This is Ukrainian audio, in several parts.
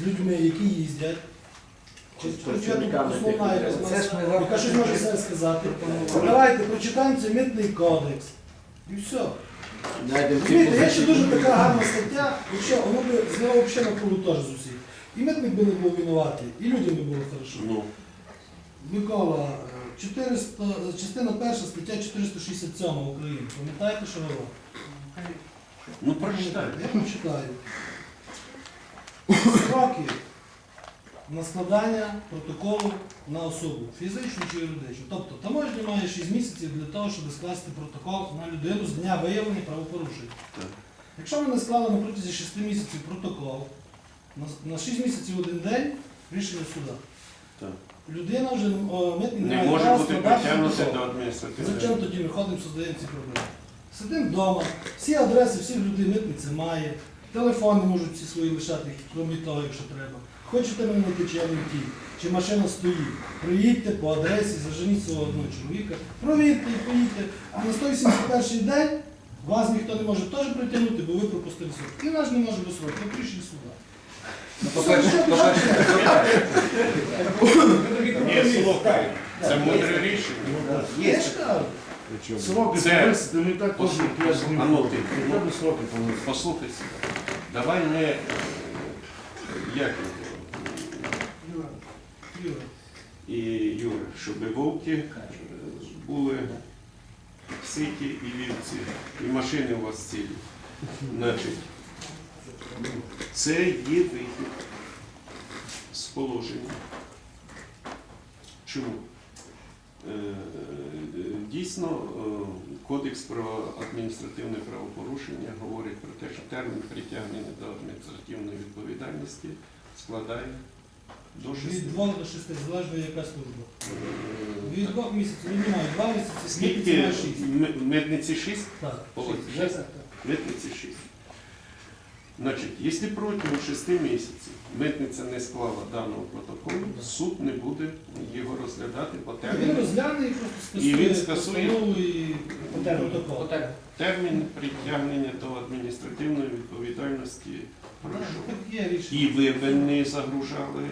з людьми, які їздять. Чи тут основна якась яка щось може все сказати. Давайте прочитаємо цей митний кодекс. І все. Розумієте, є ще дуже така гарна стаття, якщо воно би зняла взагалі на полу теж з усіх. І митник би не був винуватий, і людям би було хорошо. Ну, Микола, е, 400, частина перша, стаття 467 України. Пам'ятаєте, що вона? ну прочитай. Я прочитаю. Строки на складання протоколу на особу, фізичну чи юридичну. Тобто таможня має 6 місяців для того, щоб скласти протокол на людину з дня виявлення правопорушень. Якщо ви не склали на протязі 6 місяців протокол, на, на 6 місяців один день рішення суда. Так. Людина вже о, митник Не може бути складати притягнути до адміністративної. Зачем тоді ми ходимо, создаємо ці проблеми? Сидимо вдома, всі адреси, всіх людей митниця має, телефони можуть всі свої лишати, крім того, якщо треба. Хочете мене знайти, чи я не чи машина стоїть. Приїдьте по адресі, заженіть свого одного чоловіка, провірте і поїдьте. А на 181 день вас ніхто не може теж притягнути, бо ви пропустили срок. І наш не може без сроку. Ну, по-перше, Ні, слухай, це мудре рішення. Я ж кажу. Сроки Це- ну і так Послухай, кожен Давай не як його, і Юра, щоб вовки були ситі і вівці, і машини у вас цілі. Значить, це є вихід з положення. Чому? Е, Дійсно, е, Кодекс про адміністративне правопорушення говорить про те, що термін притягнення до адміністративної відповідальності складає до 6 Від 2 до 6, залежно яка служба. Від 2 місяців, має 2 місяці, скільки Скільки 6. м- митниці 6? Так, Володь, шість. шість? Так, так. Митниці 6. Значить, якщо протягом 6 місяців митниця не склала даного протоколу, суд не буде його розглядати по Він терміну. розгляне і просто І він скасує постанову і протокол. Термін притягнення до адміністративної відповідальності Так, пройшов. так є рішення. І ви б не загружали.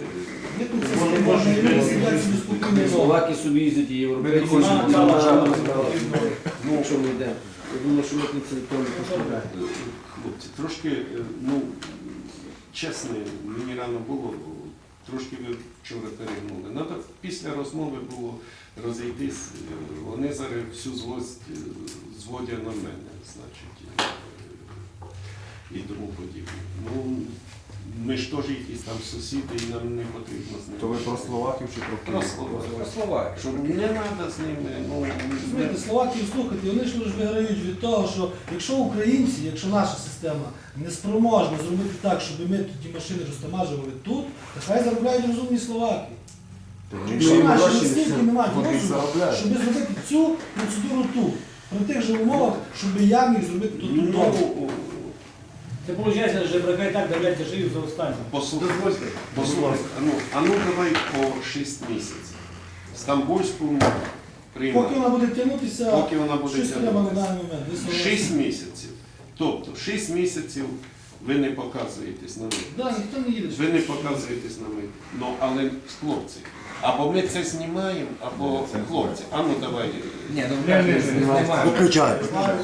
Може, може, розглядати може, спокійно. Словаки собі їздять і європейці. Ми не хочемо на- на- державу на- Ну, якщо ми йдемо. Я думаю, що митниці ніхто не пострадає. Хлопці, трошки, е, ну, чесно, мені рано було, трошки ви вчора перегнули. Надо після розмови було розійтись, е, вони зараз всю злость е, зводять на мене, значить, е, і тому подібне. Ну, ми ж теж якісь там сусіди, і нам не потрібно з ними. То ви про словаків чи про Про Київ? Словаків. Слова. Щоб не треба з ними, ну, Розумієте, Словаків слухайте, вони ж лише виграють від того, що якщо українці, якщо наша система не спроможна зробити так, щоб ми тоді машини розтамажували тут, то хай заробляють розумні словаки. Якщо наші гроші настільки не не мають вони розуму, заробляють. щоб зробити цю процедуру тут, при тих же умовах, щоб я міг зробити тут вдома. ну, Це виходить, що брака і так давляться живі за останнє. послухай. Дозвольте, будь Послухай, ласка. а ну, а ну давай по 6 місяців. Стамбульську мову Поки вона буде тягнутися, Поки вона буде щось треба на тягнутися. даний момент. Ви 6 місяців. Тобто 6 місяців ви не показуєтесь на вид. Да, ніхто не їде. Ви не показуєтесь на вид. Ну, але хлопці. Або ми це знімаємо, або хлопці. А ну давай. Ні, ну так, ні, знімаємо. Виключай. Слава